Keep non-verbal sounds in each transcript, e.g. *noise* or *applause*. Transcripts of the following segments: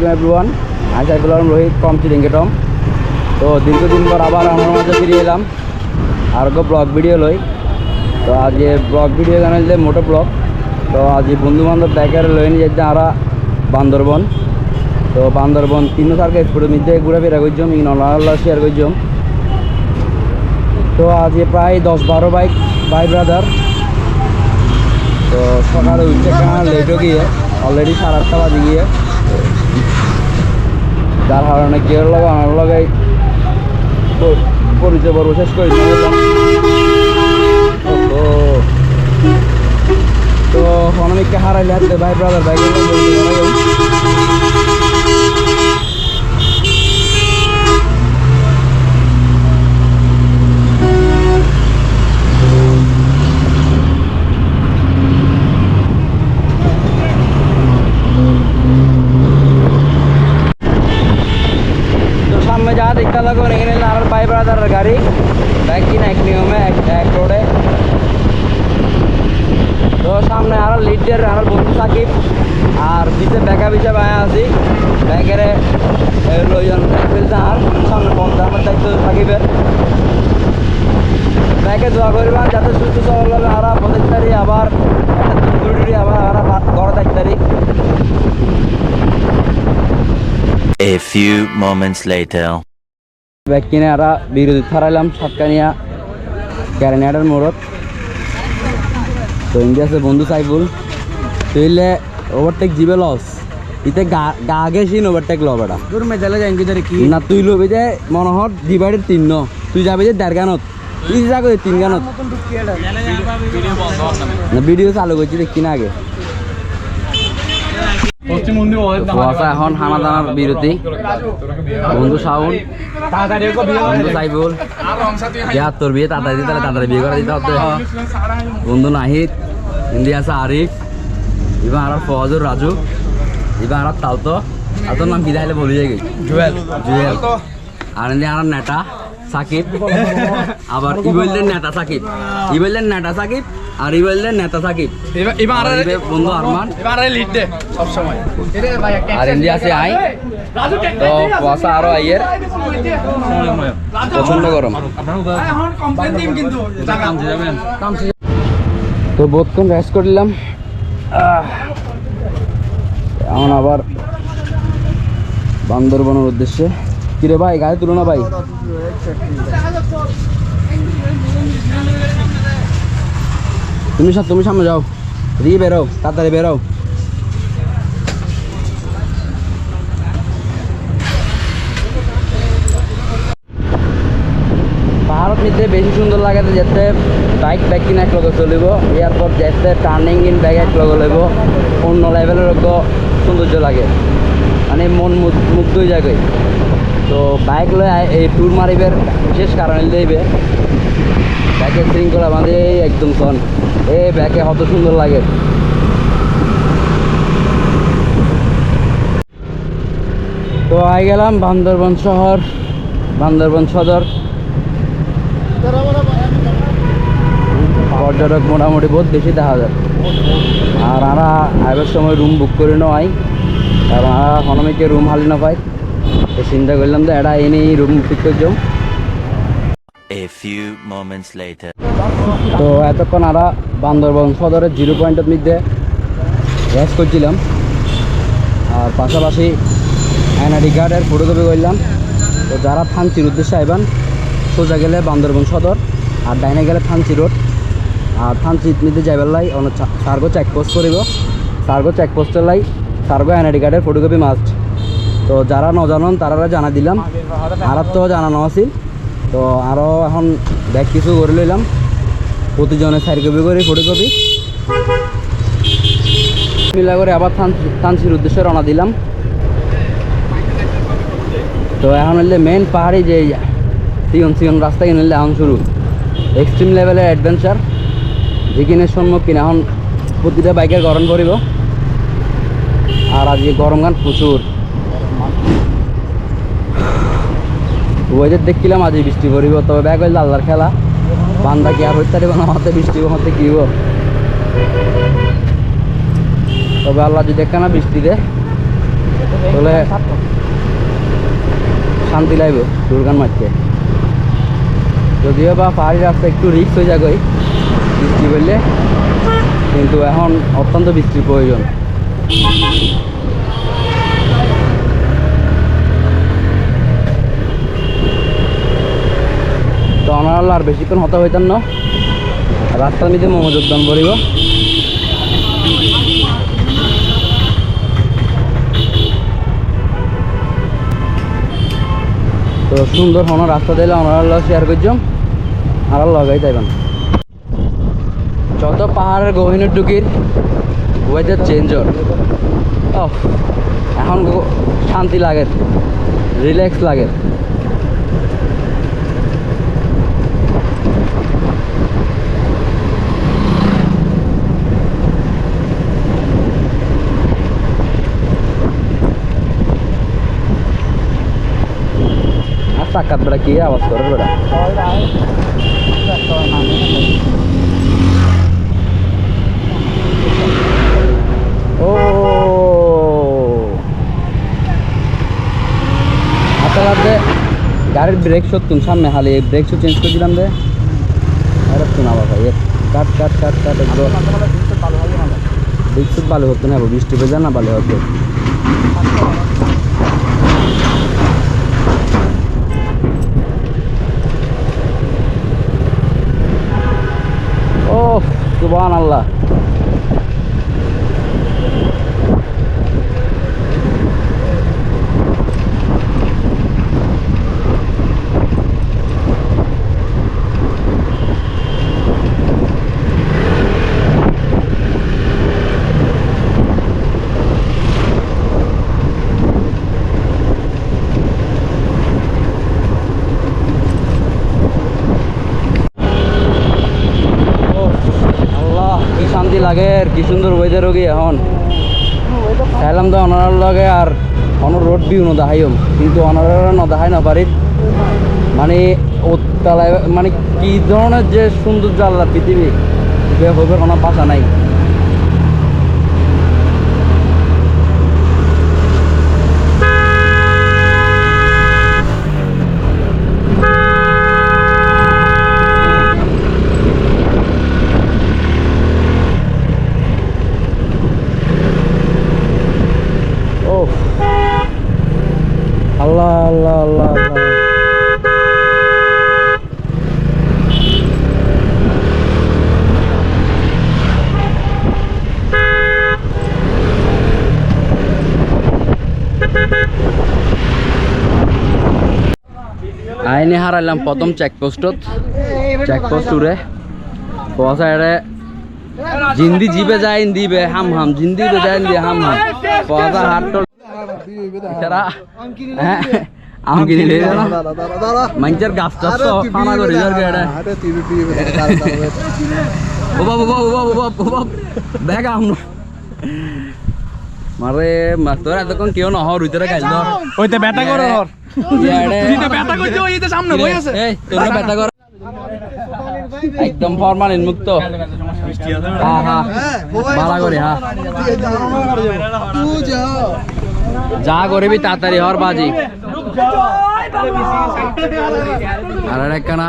আলাইকুম এভরিওয়ান আমি সাইফুল আলম রোহিত কম চিরিঙ্গেটম তো দীর্ঘদিন পর আবার আমার মাঝে ফিরে এলাম। আর গো ব্লগ ভিডিও লই। তো আজ ব্লগ ভিডিও গানে যে মোটো ব্লগ। তো আজ বন্ধু বান্ধব দেখার লই নিয়ে যাচ্ছে আমরা বান্দরবন। তো বান্দরবন তিন তারিখে এক্সপোর্টের মধ্যে ঘুরে ফেরা করছিলাম ইন অনলাইন শেয়ার করছিলাম তো আজ প্রায় দশ বারো বাইক বাই ব্রাদার। তো সকালে উঠছে লেটও গিয়ে, অলরেডি সাড়ে আটটা বাজে গিয়ে যার কারণে কেউ লগে আমার লগে প- পরিচয় পর্ব শেষ করে তো অনেককে হারাইলে? ভাই ব্রাদার ভাই তো সামনে যা দেখতে লাগবে এখানে আর ভাই ব্রাদারের গাড়ি ব্যাগ কিনা এক নিয়মে এক এক রোডে তো সামনে আরও লিডের আর বন্ধু সাকিব আর পিছে বেকা পিছে বায়া আছি ব্যাগের লইজন ফেলছে আর সামনে বন্ধ আমার দায়িত্ব সাকিবের ব্যাগে দোয়া করবা যাতে সুস্থ সবলভাবে আরা পঁচিশ তারিখ আবার একটা দুর্ঘটনা আবার আরা ঘরে থাকতে তারিখ A few moments later. Bag কিনে আরা বিরোধী থারাইলাম সাতকানিয়া ক্যারেনিয়াটার মোড়ত তো ইন্ডিয়া আছে বন্ধু সাইফুল। তুইলে ওভারটেক জিবে লস ইতে গা গা গেছিন ওভারটেক ল বেটা। দূর মে চলে যাই কিধারে কি? না তুই লবি যে মনোহর ডিভাইডের তিন ন। তুই যাবি যে দেড় গানত তুই যা করে তিন গানত ভিডিও চালু করছি দেখছি না আগে। কুয়াশা এখন হানা দানার বিরতি। বন্ধু শাওন বন্ধু সাইফুল যার তোর বিয়ে তাড়াতাড়ি দিতে তাহলে তাড়াতাড়ি বিয়ে করে দিতে হতো বন্ধু নাহিদ ইন্ডিয়া আছে আরিফ এবার আর ফজর রাজু এবার আর তালতো আর তোর নাম কি তাহলে বলি যাই জুয়েল। জুয়েল। আর এমনি আর নেতা সাকিব। আবার ই বললেন নেতা সাকিব। ই বললেন নেতা সাকিব। আর ই বললেন নেতা সাকিব। এবার বন্ধু আরমান। এবার লিড দে সব সময় আর ইন্ডিয়া আছে আই। তো কুয়াশা আরও আইয়ের। প্রচণ্ড গরম। তো বোধক্ষণ রেস্ট করলাম এখন আবার বান্দরবনের উদ্দেশ্যে। কিরে ভাই গায়ে তুলো না ভাই? তুমি তুমি সামনে যাও। দিয়ে বেরো, তাড়াতাড়ি বেরো। পাহাড়ত নিতে বেশি সুন্দর লাগে যেতে বাইক ব্যাগ কিনা এক লগে চলিব। এরপর যেতে টার্নিং ইন ব্যাগ এক লগে লইব। অন্য লেভেলের সৌন্দর্য লাগে। মানে মন মুগ- মুগ্ধ হয়ে যাবে তো বাইক লয়ে এই ট্যুর মারিবের বিশেষ কারণ লইবে ব্যাগের শৃঙ্খলা বাঁধে একদম কন। এ ব্যাকে কত সুন্দর লাগে। তো আই গেলাম বান্দরবন শহর, বান্দরবন সদর। পর্যটক মোটামুটি বহুত বেশি দেখা যায়। আর আরা আইবার সময় রুম বুক করে নয় আর আরা হনমিকে রুম হালি না পাই তো চিন্তা করলাম যে এটা এনেই রুম ঠিক A few moments later. তো এতক্ষণ আরা বান্দরবন সদরের জিরো পয়েন্টের মধ্যে রেস্ট করছিলাম। আর পাশাপাশি এনআইডি কার্ডের ফটোকপি করলাম। তো যারা থানচির উদ্দেশ্যে আইবান, সোজা গেলে বান্দরবন সদর আর ডাইনে গেলে থানচি রোড। আর থানচির মধ্যে যাইবার লাই অনেক সার্গো চেকপোস্ট করিব। সার্গো চেকপোস্টের লাই সার্গো এনআইডি কার্ডের ফটোকপি মাস্ট তো যারা নজানন তারা জানা দিলাম। আর তো জানানো আছিল তো আরও এখন ব্যাগ কিছু করে লইলাম। প্রতিজনে চারি কপি করে ফটো কপি মিলা করে আবার থান থানচির উদ্দেশ্যে রওনা দিলাম। তো এখন হলে মেন পাহাড়ি যে সিয়ন সিয়ন রাস্তা কিনে হলে এখন শুরু। এক্সট্রিম লেভেলের অ্যাডভেঞ্চার যেখানের সম্মুখীন এখন প্রতিটা বাইকের গরম পড়িব আর আজকে গরম গান প্রচুর। ওয়েদার দেখছিলাম আজ বৃষ্টি পড়িব, তবে ব্যাগ হইলে আল্লাহর খেলা। বান্দা কি আর হইতে পারিব না হাতে বৃষ্টি হতে কি তবে আল্লাহ যদি একখানা বৃষ্টি দে, তাহলে শান্তি লাগব দুর্গান মাঠকে যদিও বা পাহাড়ি রাস্তা একটু রিক্স হয়ে যাবে বৃষ্টি পড়লে, কিন্তু এখন অত্যন্ত বৃষ্টির প্রয়োজন। তো অনার আর বেশিক্ষণ হতে হইতাম না। রাস্তার মধ্যে মোমো যোগদান করিব তো সুন্দর হন রাস্তা দিলে ওনার লগ শেয়ার করছম আর লগাই যাইবেন যত পাহাড়ের গহিনের ঢুকির ওয়েদার চেঞ্জ হর ও এখন শান্তি লাগে রিল্যাক্স লাগে চাকাত বেড়া কি আওয়াজ করে বেড়া ও। আসলে গাড়ির ব্রেক সত্যুন সামনে হালি ব্রেক শো চেঞ্জ করে দিলাম রে আরে শোনা বাবা এ, কাট কাট কাট কাট, একদম। শুট ভালো হতো না, বৃষ্টি ভেজা না ভালো হতো ও সুবহান আল্লাহ ওহ, আল্লাহ কি শান্তি লাগে আর কি সুন্দর ওয়েদার হোক এখন? খাইলাম তো অনারার লগে আর অনর রোড বিউ কিন্তু অনার নদাহাই না মানে মানে কি ধরনের যে সৌন্দর্য আল্লাহ পৃথিবী হবে কোনো ভাষা নাই। ও আল্লাহ আল্লাহ আল্লাহ আল্লাহ। আইনে হারাইলাম প্রথম চেকপোস্টত চেকপোস্ট উড়ে। পয়সা এড়ে জিন্দি জিবে যায় দিবে হাম হাম, জিন্দি বে যায় দি হাম হাম। পয়সা হ্যাঁ আম কিনে মাঞ্চার গাছ টাছ তো খানা করে যার গেড়ে ও বাবা বাবা বাবা বাবা বাবা। দেখ আম মারে মাতর এতক্ষণ কেউ নহ রুইতে খাইল ধর। ওইতে করো সামনে বই আছে। এই তোরা ব্যথা কর। একদম ফরমালিন মুক্ত। হ্যাঁ হ্যাঁ। ভালো করে হ্যাঁ যা করবি তাড়াতাড়ি হর বাজি। আর আর একখানা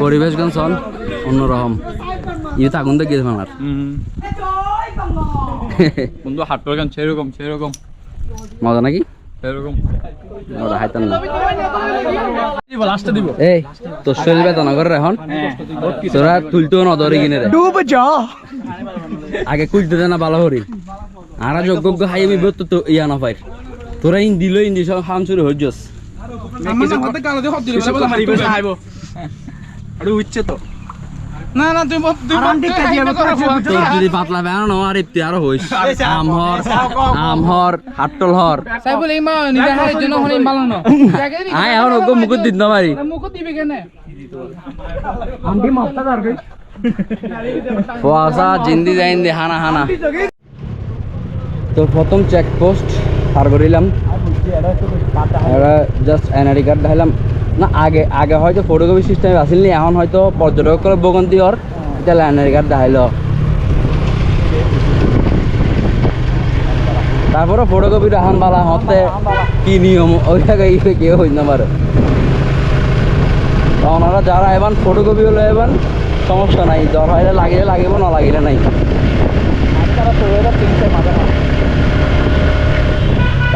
পরিবেশগঞ্জ হন অন্যরকম ইয়ে থাকুন তো গেছে আমার বন্ধু হাট গান সেরকম সেরকম। মজা নাকি? সেরকম। ওরা হাইতাম না। দিব লাস্টে দিব। এই তোর শরীর বেদনা করে এখন তোরা তুলতেও নদরে কিনে রে। ডুব যা। আগে কুলতে দে না ভালো করি আর যোগ্য হাই আমি বের তো ইয়া না পাই তোরা ইন দিল ইন দিছ খান শুরু হয়ে যাস আমার হাতে কালো দিয়ে হত দিলে বলে মারিবে আইবো। আরে উচ্চে তো। না না তুই যদি পাতলা আর আরও হইস। আমহর আমহর হর সাইবুল জন্য আয় এখন না মুখ দিবে কেন? জিন্দি জাইন্দি হানা হানা। তো প্রথম চেকপোস্ট পার করিলাম। জাস্ট এনআইডি কার্ড দেখাইলাম। না, আগে আগে হয়তো ফটোকপি সিস্টেম আসিল নি, এখন হয়তো পর্যটক করে বগন্তি হর তাহলে এনআইডি কার্ড দেখাইল। তারপরে ফটোকপি রাখান বালা হতে কি নিয়ম ওই জায়গায় কেউ হইতে না পারে। ওনারা যারা এবার ফটোকপি হলো এবার, সমস্যা নাই। জ্বর হইলে লাগিলে, লাগিব, না লাগিলে নাই।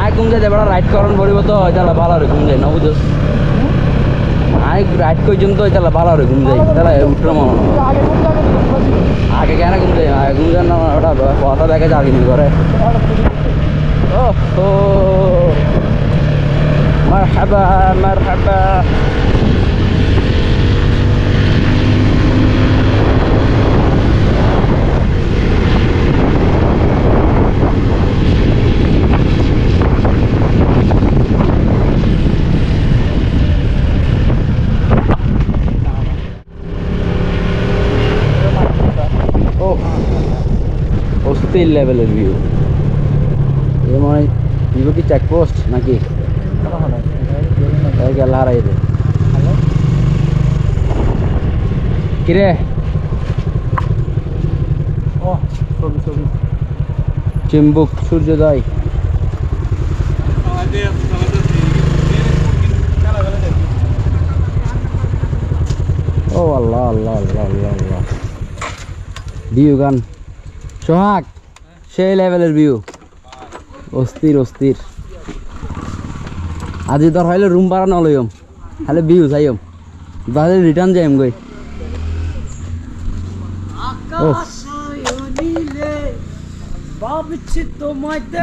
আয় ঘুম যাই এবার রাইড করন পড়িব তো তাহলে ভালো রে ঘুম যাই না বুঝছ আয় রাইড তো তাহলে ভালো রে ঘুম যাই তাহলে উঠে মনে। আগে কেন ঘুম যাই আগে ঘুম যাই না, ওটা কথা দেখে যাবি নি করে ওহো। মারহাবা মারহাবা ও অস্থির লেভেলের ভিউ এ মনে ভিভো কি চেকপোস্ট নাকি? গেল হারাই রে কিরে? চিম্বুক সূর্যোদয়। ও আল্লাহ আল্লাহ আল্লাহ আল্লাহ আল্লাহ। ভিউ গান। সোহাগ! সেই লেভেলের ভিউ অস্থির অস্থির। আজি তোর হইলে রুম ভাড়া নলইম খালি ভিউ চাইম তাহলে রিটার্ন যাইম গই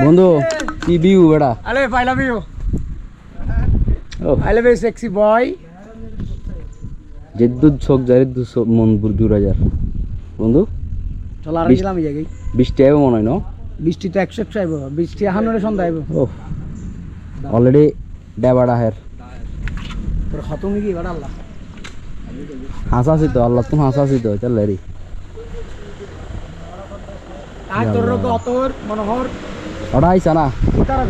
বন্ধু কি ভিউ বেটা? আরে I love you I love you sexy boy জেদ্দুদ চোখ জারি দু মন দূর হাজার। বন্ধু চল আর গেলাম এই জায়গায়। বৃষ্টি আইব মনে হয় না? বৃষ্টি তো একশো একশো আইব। বৃষ্টি হানুরে সন্ধ্যা আইব। ও অলরেডি ডেবাড়া হের। তোর খতম কি এবার আল্লাহ? হাসাছি তো আল্লাহ তুমি হাসাছি তো চল রে আর তোর রোগ অতর মনোহর ওটা আইসা না?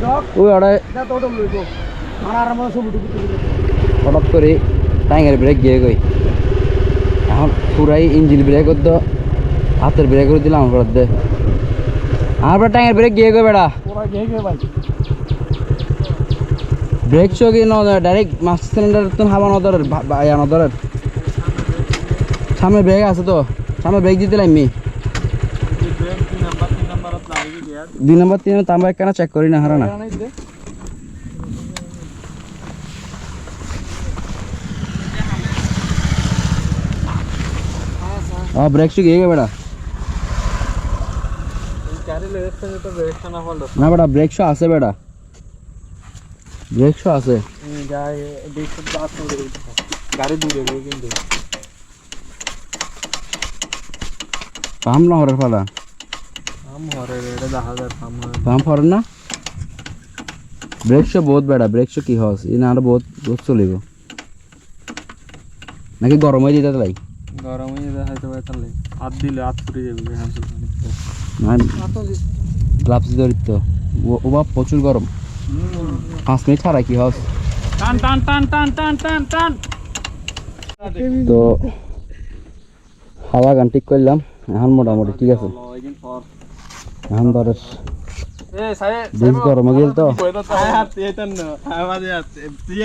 জগ। ওই ওটা এটা তো ওটা লইব। মারার মতো সব উঠে হঠাৎ করে টাইঙের ব্রেক গিয়ে গই। এখন পুরাই ইঞ্জিন ব্রেক তো হাতের ব্রেক করে দিলাম আমার দে আমার টাইঙের ব্রেক গিয়ে গই বেড়া ওরা গিয়ে গিয়ে ভাই ব্রেক শো কি ন ডাইরেক্ট মাস্টার সিলিন্ডার তো হাওয়া নদরের ইয়া নদরের সামনে ব্রেক আছে তো সামনে ব্রেক দিতে লাইমি দুই নম্বর তিন নম্বর তাম্বা কেন চেক করি না হারা না हाँ ब्रेक शो गए बेटा না বেটা ব্রেক শো আছে বেটা। ব্রেক শো আছে। গাড়ি দূরে কিন্তু। পাম না হরের ফালা এটা দেখা যায় পাম হরের না? ব্রেক শো বহুত বেটা ব্রেক শো কি হস ই না বহুত বহুত চলিব। নাকি গরম হয়ে দিতে লাই? গরম হয়ে যায় হয়তো তাহলে। হাত দিলে হাত পুড়ে যাবে না গ্লাভস ধরিত ও বাপ প্রচুর গরম পাঁচ মিনিট ছাড়া কি হস টান টান টান টান টান টান টান তো হাওয়া গান ঠিক করলাম এখন মোটামুটি ঠিক আছে এখন ধর বেশ গরম গেল তো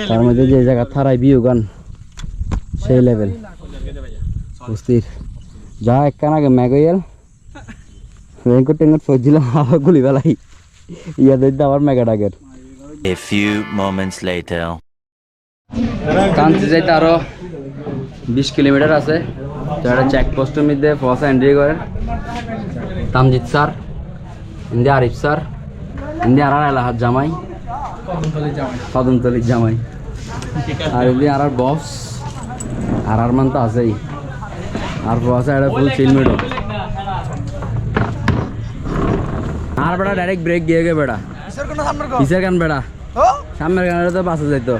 তার মধ্যে যে জায়গা থারাই বিউ গান সেই লেভেল অস্থির যা একখান আগে ম্যাগোয়েল রেনকোট টেনকোট পরছিলাম আবার গুলি বেলাই ইয়াদের আবার মেগা ডাকের A few moments later. কান্তি যাইতে আরও বিশ কিলোমিটার আছে। তো একটা চেকপোস্টের মধ্যে ফসা এন্ট্রি করে। তামজিৎ স্যার, ইন্দি আরিফ স্যার, ইন্দি আর এলাহার জামাই কদমতলির জামাই। আর ইন্দি আর বস আর আর মান তো আছেই। আর বস একটা ফুল চিল আর বেড়া ডাইরেক্ট ব্রেক দিয়ে গে বেটা কিসের গান বেটা সামনের গানের তো বাসে যাইতো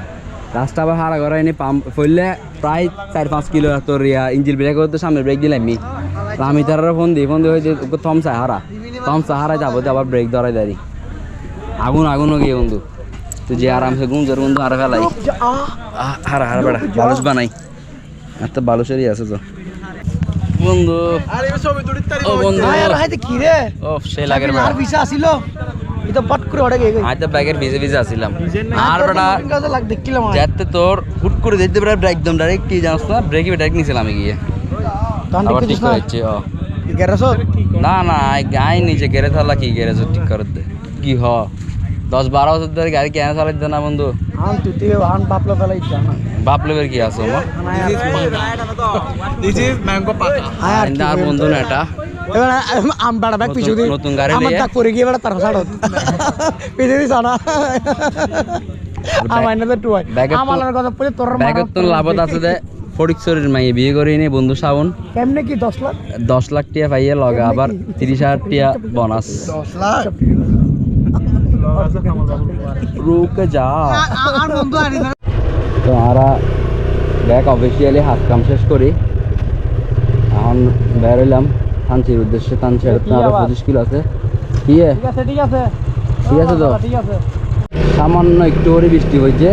রাস্তা আবার হারা করা এনে পাম্প ফেললে প্রায় চার পাঁচ কিলো তোর ইয়া ইঞ্জিন ব্রেক তো সামনে ব্রেক দিলাম আমি। তো আমি তার ফোন দিই ফোন দিয়ে হয়েছে থম হারা থম হারা যাব তো আবার ব্রেক ধরাই দাঁড়ি আগুন আগুনও গিয়ে বন্ধু? তুই যে আরামসে গুম জোর বন্ধু হারা ফেলাই হারা হারা বেড়া বালুস বানাই। আর তো বালুসেরই আছে তো। বন্ধু। ও বন্ধু। কি রে? ও সে লাগের বেড়া। আর ভিসা আসিল এটা পট করে ওটা গিয়ে আজ ব্যাগের ভিজে ভিজে আসিলাম। আর বেটা লাগ দেখিলাম যাতে তোর হুট করে যেতে পারে একদম ডাইরেক্ট কি জানাস না ব্রেকে ডাইরেক্ট নিয়েছিলাম আমি গিয়ে। ঠিক ও। না না গাই নিচে গেরে থালা কি গ্যারেজ ঠিক করে দে। কি হ? দশ বারো বছর ধরে গাড়ি কেন চালাইতে না বন্ধু। আন তুই আন বাপলা জানা বাপ লোকের কি আছে মা? আইন্দা আর বন্ধু না এটা। এবার আম বাড়া ব্যাগ পিছু দি নতুন গাড়ি আমার লিয়ে। দাগ করে গিয়ে বেড়া তার সাড়ত পিছু দি সানা আমার না তো টুয়াই। আমার কথা বলে তোর ব্যাগের তো লাভত আছে দে ফটিকচুরির মাইয়ে বিয়ে করে এনে বন্ধু শাওন কেমনে কি দশ লাখ? দশ লাখ টিয়া পাইয়ে লগা আবার তিরিশ হাজার টিয়া বোনাস দশ লাখ। রুক যা। তো আমরা ব্যাগ অফিসিয়ালি হাত কাম শেষ করি। এখন বেরোলাম থানচির উদ্দেশ্যে। থানচির আরও পঁচিশ কিলো আছে। ঠিক আছে ঠিক আছে। ঠিক আছে তো? ঠিক আছে। সামান্য একটু করে বৃষ্টি হয়েছে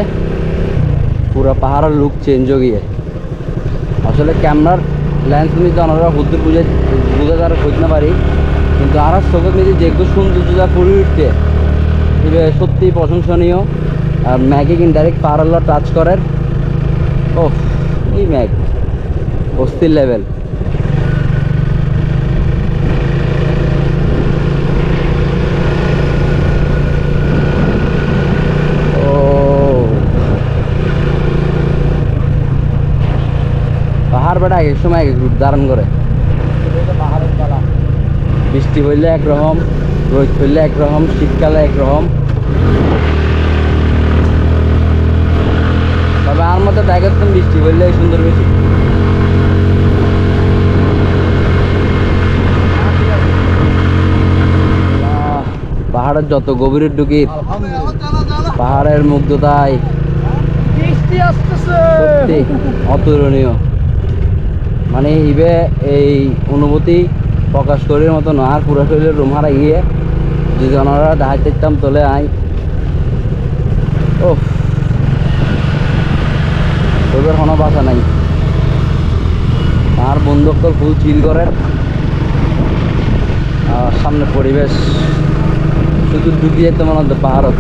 পুরো পাহাড়ের লুক চেঞ্জ হয়ে গিয়ে। আসলে ক্যামেরার লেন্স নিতে আমরা হুদ্দুর বুঝে বুঝে তারা বুঝতে পারি। কিন্তু আর চোখের নিচে যেগুলো সৌন্দর্যতা ফুলে উঠতে সত্যি প্রশংসনীয়। আর ম্যাগে কিন্তু ডাইরেক্ট পাহাড়াল্লা টাচ করার। ও এই ম্যাগ অস্থির লেভেল পাহাড় এক সময় এক রূপ ধারণ করে। বৃষ্টি হইলে একরকম। রোদ হইলে একরকম শীতকালে একরকম। তবে আর মতো ব্যাগের বৃষ্টি হইলে সুন্দর বেশি। পাহাড়ের যত গভীরের ঢুকির পাহাড়ের মুগ্ধতায় অতুলনীয়। মানে ইবে এই অনুভূতি প্রকাশ করার মতো আর পুরো শরীরের রুম হারা গিয়ে যদি দাহাই দেখতাম তোলে আই। ও তোদের কোনো বাসা নাই। আর বন্ধুত্ব ফুল চিল আর সামনে পরিবেশ। শুধু ঢুকিয়ে যেতে মনে হতো পাহাড়ত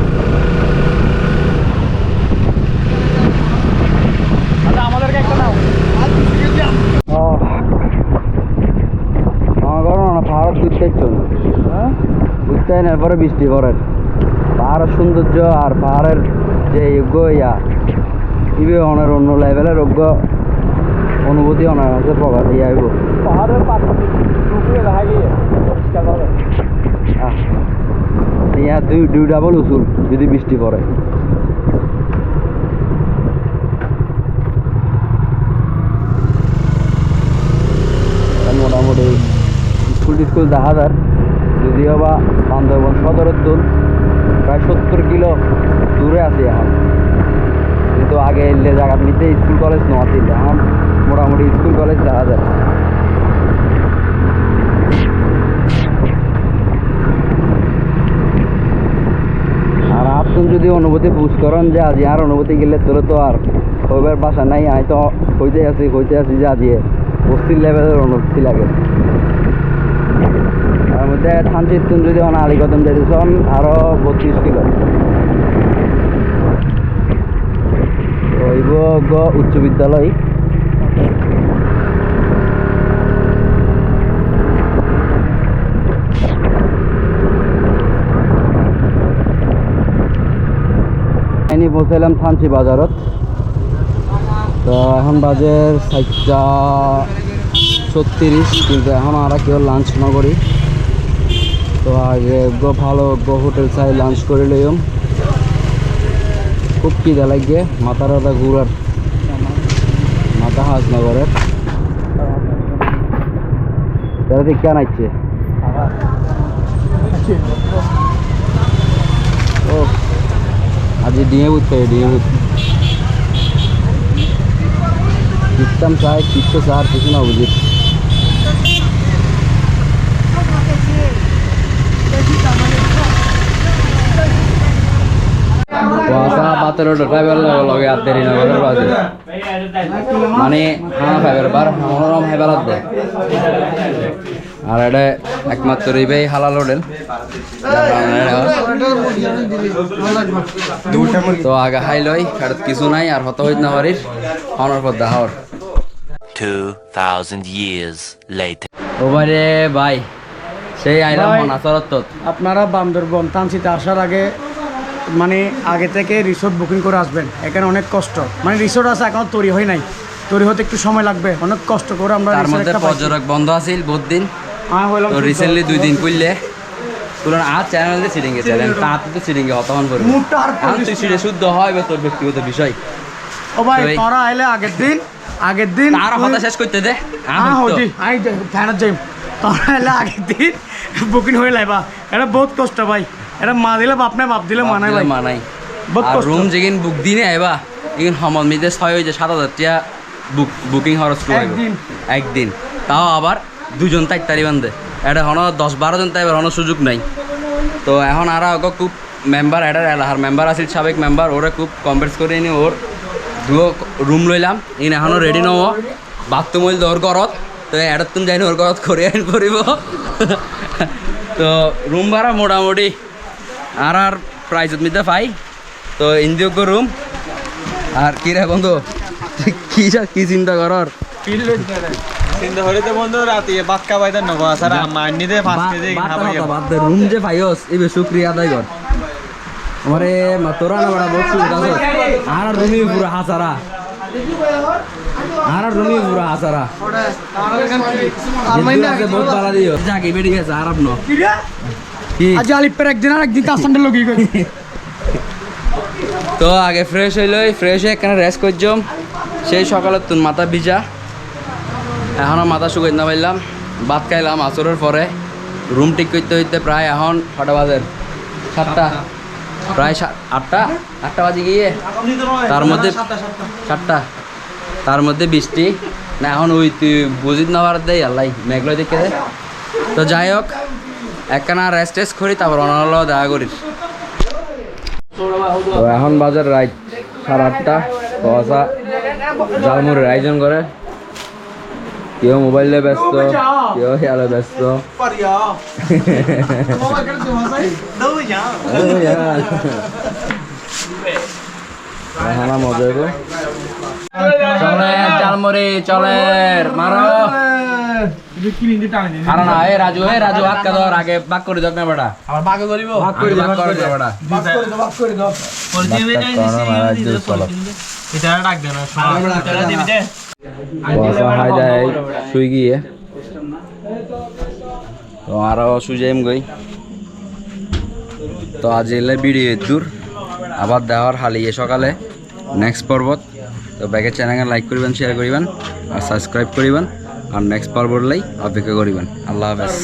আচ্ছা আমাদেরকে একটা নাও আমার ঘর না পাহাড় ঘুরতে চল ঘুরতে না এরপরে বৃষ্টি পড়ে। পাহাড়ের সৌন্দর্য আর পাহাড়ের যে যোগ্য ইয়া ইবে অনেক অন্য লেভেলের যোগ্য অনুভূতি অনেক আছে প্রকাশ ইয়া পাহাড়ের হবে আহ, ইয়া দুই দুই ডাবল উসুল যদি বৃষ্টি পড়ে। মোটামুটি স্কুল টিস্কুল দেখা যার যদিও বা বান্দরবন সদরের দূর প্রায় সত্তর কিলো দূরে আছি এখন। কিন্তু আগে এলে জায়গার নিতে স্কুল কলেজ ন আছিল এখন মোটামুটি স্কুল কলেজ দেখা যায়। আর আপনি যদি অনুভূতি বুঝ করেন যে আজি আর অনুভূতি গেলে তোর তো আর হইবার বাসা নাই, আমি তো হইতে আছি হইতে আছি যে আজি অস্থির লেভেলের অনুভূতি লাগে। তার মধ্যে থানচিত তুমি যদি হন আলিকদম যেতেছন আরও বত্রিশ কিলো ওইব গ উচ্চ বিদ্যালয়। এনি পৌঁছাইলাম থানচি বাজারত তো এখন বাজের সাতটা ছত্রিশ কিন্তু এখন আমরা কেউ লাঞ্চ নকরি তো আগে ভালো হোটেল চাই লাঞ্চ করে লইম। খুব খিদে লাগে মাথা রাতা ঘুরার মাথা হাজ নগরের তারা ঠিক কেন আইছে ও, আজ ডিঙে বুঝতে ডিঙে বুঝ কিতাম চাই কিচ্ছু চার কিছু না বুঝি। কুয়াশা বাতের ড্রাইভার লগে আর দেরি না করে বাজে মানে হ্যাঁ ফাইবার বার মনোরম আর এটা একমাত্র রিবেই হালাল হোটেল তো আগা হাই লই আর কিছু নাই আর হত হইত না পারির অনর পর দেখাওয়ার 2,000 years later. ওবারে ভাই সেই আইলাম। মনাসরত আপনারা বান্দরবন তানসিতে আসার আগে মানে আগে থেকে রিসোর্ট বুকিং করে আসবেন। এখানে অনেক কষ্ট। মানে রিসোর্ট আছে এখনও তৈরি হয় নাই। তৈরি হতে একটু সময় লাগবে। অনেক কষ্ট করে আমরা তার মধ্যে পর্যটক বন্ধ আছিল বহুত দিন। আমি তো রিসেন্টলি দুই দিন করলে। তুলনা আর চ্যানেল দিয়ে সিটিং গেছে তাতে তো সিটিং গে হতমান করবে আর এখন তুই সিটে শুদ্ধ হয় বা তোর ব্যক্তিগত বিষয়। ও ভাই তোরা আইলে আগের দিন আগের দিন তুই- কথা শেষ করতে দে। হ্যাঁ তো- হইতি আই ধ্যানত যাইম তোরা আইলে আগের দিন বুকিং হয়ে লাইবা এটা বহুত কষ্ট ভাই। এটা মা দিলে বাপ নাই বাপ দিলে মানাই ভাই। মানাই আর। রুম যেগিন বুক দিনে আইবা ইগিন সমল মিদে ছয় হয়েছে সাত হাজার টিয়া বুক বুকিং খরচ হইব। একদিন। তাও আবার দুজন তাই তারি বান্ধে এটা হনো দশ বারো জন তাই হনো সুযোগ নাই। তো এখন আর ওকে খুব মেম্বার এটার এলাহার মেম্বার আছিল সাবেক মেম্বার ওরা খুব কমপ্লেক্স করে নি ওর দুও রুম লইলাম। ইন এখনও রেডি নব বাথরুম হইল ওর ঘরত তো এটার তুমি যাই ওর ঘরত করে আইন করিব। *laughs* তো রুম ভাড়া মোটামুটি আর আর প্রাইজত মিতে পাই তো ইন্দিয়োগ্য রুম আর কি রে বন্ধু? কি কি চিন্তা করর? চিন্তা হরিতে বন্ধু রাতে ভাত খাবাই দেন নবা। স্যার মাইনি দে পাঁচ কেজি খাবাই রুম যে পাইস এই শুক্রিয়া আদায় কর। আমারে মা তোরা না বড় বহুত সুবিধা আছে আর রুমি পুরো হাসারা আর রুমি পুরো হাসারা জিদ্দু আছে বহুত বালা দিও। জাগি বেড়ি গেছে আর আপনো কি আজ আলিপের একদিন আর একদিন তার সান্ডে লগি করি তো আগে ফ্রেশ হইলই ফ্রেশ হয়ে এখানে রেস্ট করছম সেই সকালে তুন মাথা ভিজা। এখনও মাথা শুকাই না পারলাম ভাত খাইলাম আসরের পরে। রুম ঠিক করতে হইতে প্রায় এখন কটা বাজে। সাতটা। প্রায় আটটা? আটটা বাজে গিয়ে। তার মধ্যে সাতটা। তার মধ্যে বৃষ্টি। না এখন ওই তুই বুঝিত না পারার দেয় আল্লাহ মেঘলো দেখে দে। তো যাই হোক একখানা রেস্ট টেস্ট করি তারপর অনাল দেখা করিস। তো এখন বাজার রাত সাড়ে আটটা কুয়াশা জালমুড়ের আয়োজন করে। কেউ মোবাইলে ব্যস্ত কেউ খেয়ালে ব্যস্ত। *laughs* এখন মজা হইব চলে জালমুড়ি চলে মারো। আরে না এ রাজু এ রাজু হাত কাদর আগে বাক করে দাও না বেটা। আবার বাগে করিব বাক করে দাও বাক করে দাও বেটা। এটা ডাক দেন এটা দিবি দে। কুয়াশা হাই যায় শুই গিয়ে। তো আরও শুই গই। তো আজ এলে ভিডিও দূর। আবার দেওয়ার হালিয়ে সকালে। নেক্সট পর্বত। তো ব্যাগের চ্যানেল লাইক করিবেন শেয়ার করিবেন আর সাবস্ক্রাইব করিবেন। আর নেক্সট পর্বলেই লাই অপেক্ষা করিবেন। আল্লাহ হাফেজ।